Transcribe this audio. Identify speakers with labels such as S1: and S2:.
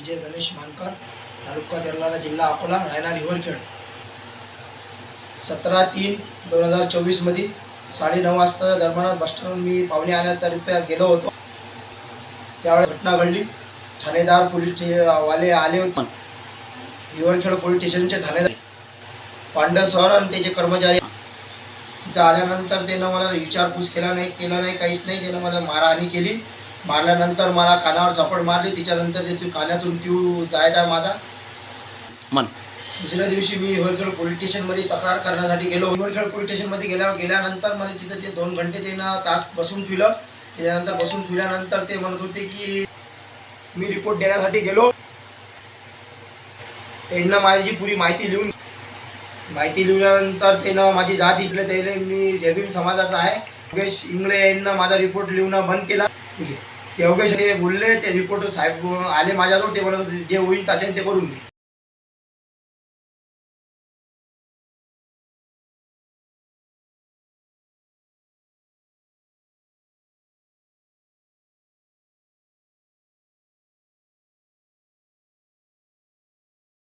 S1: विजय गणेश मानकर तालुका तेरलाला जिल्हा अकोला राहणार हिवरखेड सतरा तीन दोन हजार चोवीसमध्ये साडेनऊ वाजता दरम्यान बसस्टँड मी पाहुणे आणण्यातर्फे गेलो होतो. त्यावेळेस घटना घडली. ठाणेदार पोलीस वाले आले होते. हिवरखेड पोलीस स्टेशनचे ठाणेदार. पांडव सर आणि त्याचे कर्मचारी. तिथं आल्यानंतर त्यानं मला विचारपूस केला नाही केला नाही काहीच नाही. त्यानं मला मारहाणी केली. मारल्यानंतर मला कानावर चपड मारली तिच्यानंतर ते तू कानातून पिऊ जायचा माझा.
S2: मन.
S1: दुसऱ्या दिवशी मी हिवरखेड पोलीस स्टेशनमध्ये तक्रार करण्यासाठी गेलो. हिवरखेड पोलीस स्टेशनमध्ये गेल्या गेल्यानंतर मला तिथं ते दोन घंटे त्यानं तास बसून ठेवलं. त्याच्यानंतर बसून ठेवल्यानंतर ते म्हणत होते की मी रिपोर्ट देण्यासाठी गेलो. त्यांना माझी पुरी माहिती लिहून माहिती लिहिल्यानंतर त्यानं माझी जात इथले त्याने मी जैभीम समाजाचा आहे. योगेश इंगळे यांना माझा रिपोर्ट लिहून बंद केला. ते योगेश हे बोलले ते रिपोर्टर साहेब आले माझ्याजवळ ते म्हणत होते जे होईल त्याच्याने ते करून दे